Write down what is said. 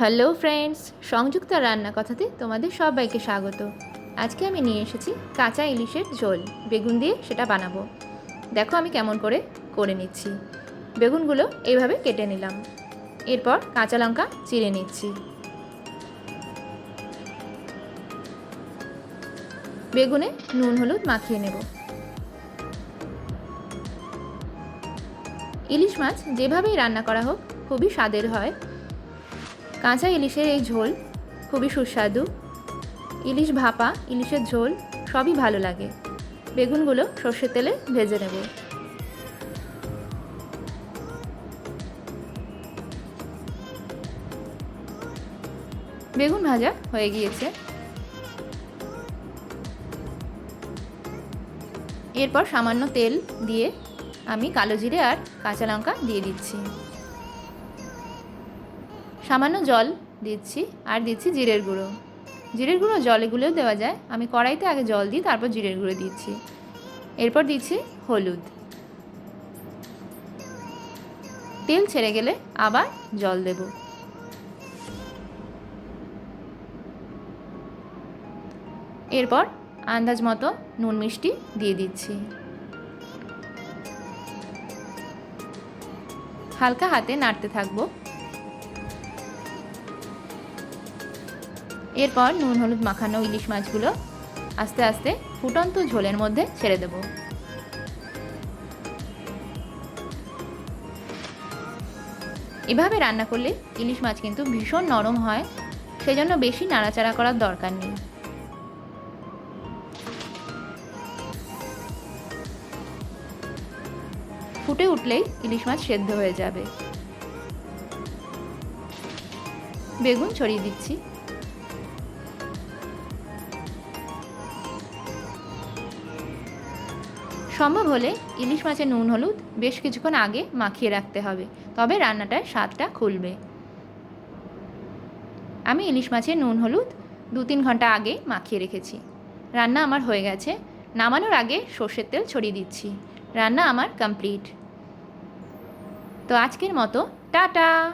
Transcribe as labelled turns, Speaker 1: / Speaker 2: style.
Speaker 1: Hello friends, সংযুক্ত রান্না কথাতে তোমাদের সবাইকে স্বাগত। আজকে আমি নিয়ে এসেছি কাঁচা ইলিশের ঝোল। বেগুন দিয়ে সেটা বানাবো। দেখো আমি কেমন করে করে নিচ্ছি। বেগুনগুলো এইভাবে কেটে নিলাম। এরপর কাঁচা লঙ্কা চিড়ে নিচ্ছি। বেগুনে নুন হলুদ মাখিয়ে নেব। ইলিশ মাছ যেভাবেই রান্না করা হোক, খুবই স্বাদের হয়। কাঁচা ইলিশের এই ঝোল খুবই সুস্বাদু। ইলিশ ভাপা, ইলিশের ঝোল সবই ভালো লাগে। বেগুনগুলো সর্ষের তেলে ভেজে নেব। বেগুন ভাজা হয়ে গিয়েছে। এরপর সামান্য তেল দিয়ে আমি কালো জিরে আর কাঁচা লঙ্কা দিয়ে দিচ্ছি। সামান্য জল দিচ্ছি আর দিচ্ছি জিরের গুঁড়ো। জিরের গুঁড়ো জলে গুলেও দেওয়া যায়। আমি কড়াইতে আগে জল দিই, তারপর জিরের গুঁড়ো দিচ্ছি। এরপর দিচ্ছি হলুদ। তেল ছেড়ে গেলে আবার জল দেব। এরপর আন্দাজ মতো নুন মিষ্টি দিয়ে দিচ্ছি। হালকা হাতে নাড়তে থাকব। এরপর নুন, হলুদ মাখানো ইলিশ মাছগুলো আস্তে আস্তে ফুটন্ত ঝোলের মধ্যে ছেড়ে দেব। এভাবে রান্না করলে ইলিশ মাছ কিন্তু ভীষণ নরম হয়, সেজন্য বেশি নাড়াচাড়া করার দরকার নেই। ফুটে উঠলেই ইলিশ মাছ সেদ্ধ হয়ে যাবে। বেগুন ছড়িয়ে দিচ্ছি। সম্ভব হলে ইলিশ মাছের নুন, হলুদ বেশ কিছুক্ষণ আগে মাখিয়ে রাখতে হবে। তবে রান্নাটার স্বাদটা খুলবে। আমি ইলিশ মাছের নুন, হলুদ দু তিন ঘণ্টা আগে মাখিয়ে রেখেছি। রান্না আমার হয়ে গেছে। নামানোর আগে সর্ষের তেল ছড়িয়ে দিচ্ছি। রান্না আমার কমপ্লিট। তো আজকের মতো, টাটা!